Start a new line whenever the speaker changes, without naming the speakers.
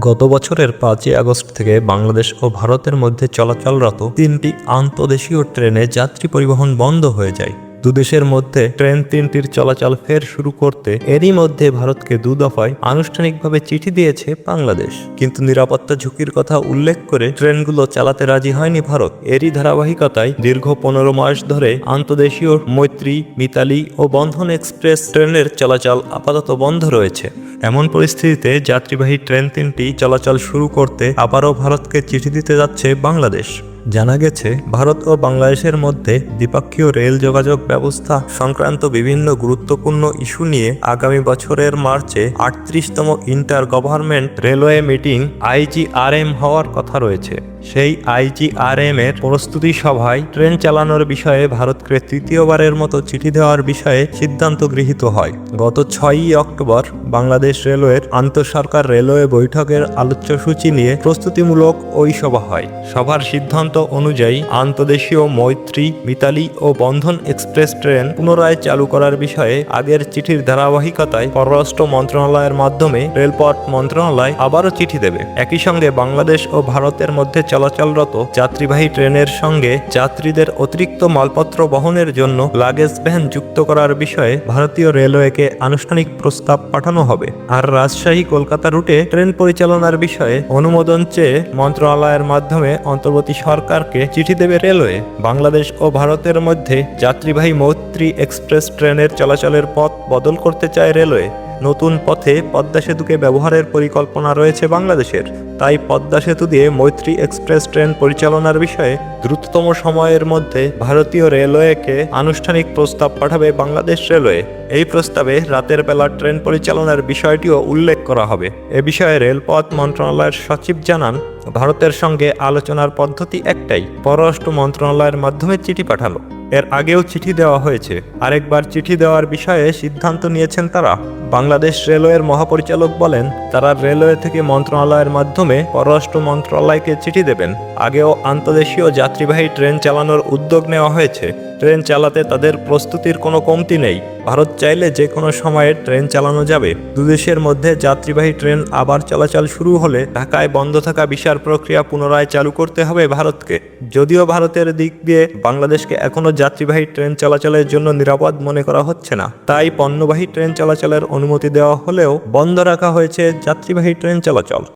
গত বছরের পাঁচই আগস্ট থেকে বাংলাদেশ ও ভারতের মধ্যে চলাচলরত তিনটি আন্তদেশীয় ট্রেনে যাত্রী পরিবহন বন্ধ হয়ে যায়। দুদেশের মধ্যে ট্রেন তিনটির চলাচল ফের শুরু করতে এরই মধ্যে ভারতকে দু দফায় আনুষ্ঠানিকভাবে চিঠি দিয়েছে বাংলাদেশ। কিন্তু নিরাপত্তা ঝুঁকির কথা উল্লেখ করে ট্রেনগুলো চালাতে রাজি হয়নি ভারত। এরই ধারাবাহিকতায় দীর্ঘ পনেরো মাস ধরে আন্তদেশীয় মৈত্রী, মিতালি ও বন্ধন এক্সপ্রেস ট্রেনের চলাচল আপাতত বন্ধ রয়েছে। এমন পরিস্থিতিতে যাত্রীবাহী ট্রেন তিনটি চলাচল শুরু করতে আবারও ভারতকে চিঠি দিতে যাচ্ছে বাংলাদেশ। জানা গেছে, ভারত ও বাংলাদেশের মধ্যে দ্বিপাক্ষীয় রেল যোগাযোগ ব্যবস্থা সংক্রান্ত বিভিন্ন গুরুত্বপূর্ণ ইস্যু নিয়ে আগামী বছরের মার্চে আটত্রিশতম inter government railway meeting IGRM হওয়ার কথা রয়েছে। সেই আইজিআরএম এর প্রস্তুতি সভায় ট্রেন চালানোর বিষয়ে ভারতকে তৃতীয়বারের মতো চিঠি দেওয়ার বিষয়ে সিদ্ধান্ত গৃহীত হয়। গত ছয়ই অক্টোবর বাংলাদেশ রেলওয়ের আন্তঃসরকার রেলওয়ে বৈঠকের আলোচ্য সূচি নিয়ে প্রস্তুতিমূলক ওই সভা হয়। সভার সিদ্ধান্ত অনুযায়ী আন্তদেশীয় মৈত্রী, মিতালি ও বন্ধন এক্সপ্রেস ট্রেন পুনরায় চালু করার বিষয়ে আগের চিঠির ধারাবাহিকতায় পররাষ্ট্র মন্ত্রণালয়ের মাধ্যমে রেলপথ মন্ত্রণালয় আবারও চিঠি দেবে। একই সঙ্গে বাংলাদেশ ও ভারতের মধ্যে চলাচলরত যাত্রীবাহী ট্রেনের সঙ্গে যাত্রীদের অতিরিক্ত মালপত্র বহনের জন্য লাগেজ ভ্যান যুক্ত করার বিষয়ে ভারতীয় রেলওয়েকে আনুষ্ঠানিক প্রস্তাব পাঠানো হবে। আর রাজশাহী কলকাতা রুটে ট্রেন পরিচালনার বিষয়ে অনুমোদন চেয়ে মন্ত্রণালয়ের মাধ্যমে অন্তর্বর্তী সরকারকে চিঠি দেবে রেলওয়ে, বাংলাদেশ ও ভারতের মধ্যে যাত্রীবাহী মৈত্রী এক্সপ্রেস ট্রেনের চলাচলের পথ বদল করতে চায় রেলওয়ে। নতুন পথে পদ্মা সেতুকে ব্যবহারের পরিকল্পনা রয়েছে বাংলাদেশের। তাই পদ্মা সেতু দিয়ে মৈত্রী এক্সপ্রেস ট্রেন পরিচালনার বিষয়ে দ্রুততম সময়ের মধ্যে ভারতীয় রেলওয়েকে আনুষ্ঠানিক প্রস্তাব পাঠাবে বাংলাদেশ রেলওয়ে। এই প্রস্তাবে রাতের বেলা ট্রেন পরিচালনার বিষয়টিও উল্লেখ করা হবে। এ বিষয়ে রেলপথ মন্ত্রণালয়ের সচিব জানান, ভারতের সঙ্গে আলোচনার পদ্ধতি একটাই, পররাষ্ট্র মন্ত্রণালয়ের মাধ্যমে চিঠি পাঠানো। এর আগেও চিঠি দেওয়া হয়েছে। আরেকবার চিঠি দেওয়ার বিষয়ে সিদ্ধান্ত নিয়েছেন তারা। বাংলাদেশ রেলওয়ের মহাপরিচালক বলেন, তারা রেলওয়ে থেকে মন্ত্রণালয়ের মাধ্যমে পররাষ্ট্র মন্ত্রণালয়কে চিঠি দেবেন। আগেও আন্তদেশীয় যাত্রীবাহী ট্রেন চালানোর উদ্যোগ নেওয়া হয়েছে। ট্রেন চালাতে তাদের প্রস্তুতির কোনো কমতি নেই। ভারত চাইলে যে কোনো সময়ে ট্রেন চালানো যাবে। দুদেশের মধ্যে যাত্রীবাহী ট্রেন আবার চলাচল শুরু হলে ঢাকায় বন্ধ থাকা বিচার প্রক্রিয়া পুনরায় চালু করতে হবে ভারতকে। যদিও ভারতের দিক দিয়ে বাংলাদেশকে এখনও যাত্রীবাহী ট্রেন চলাচলের জন্য নিরাপদ মনে করা হচ্ছে না। তাই পণ্যবাহী ট্রেন চলাচলের অনুমতি দেওয়া হলেও বন্ধ রাখা হয়েছে যাত্রীবাহী ট্রেন চলাচল।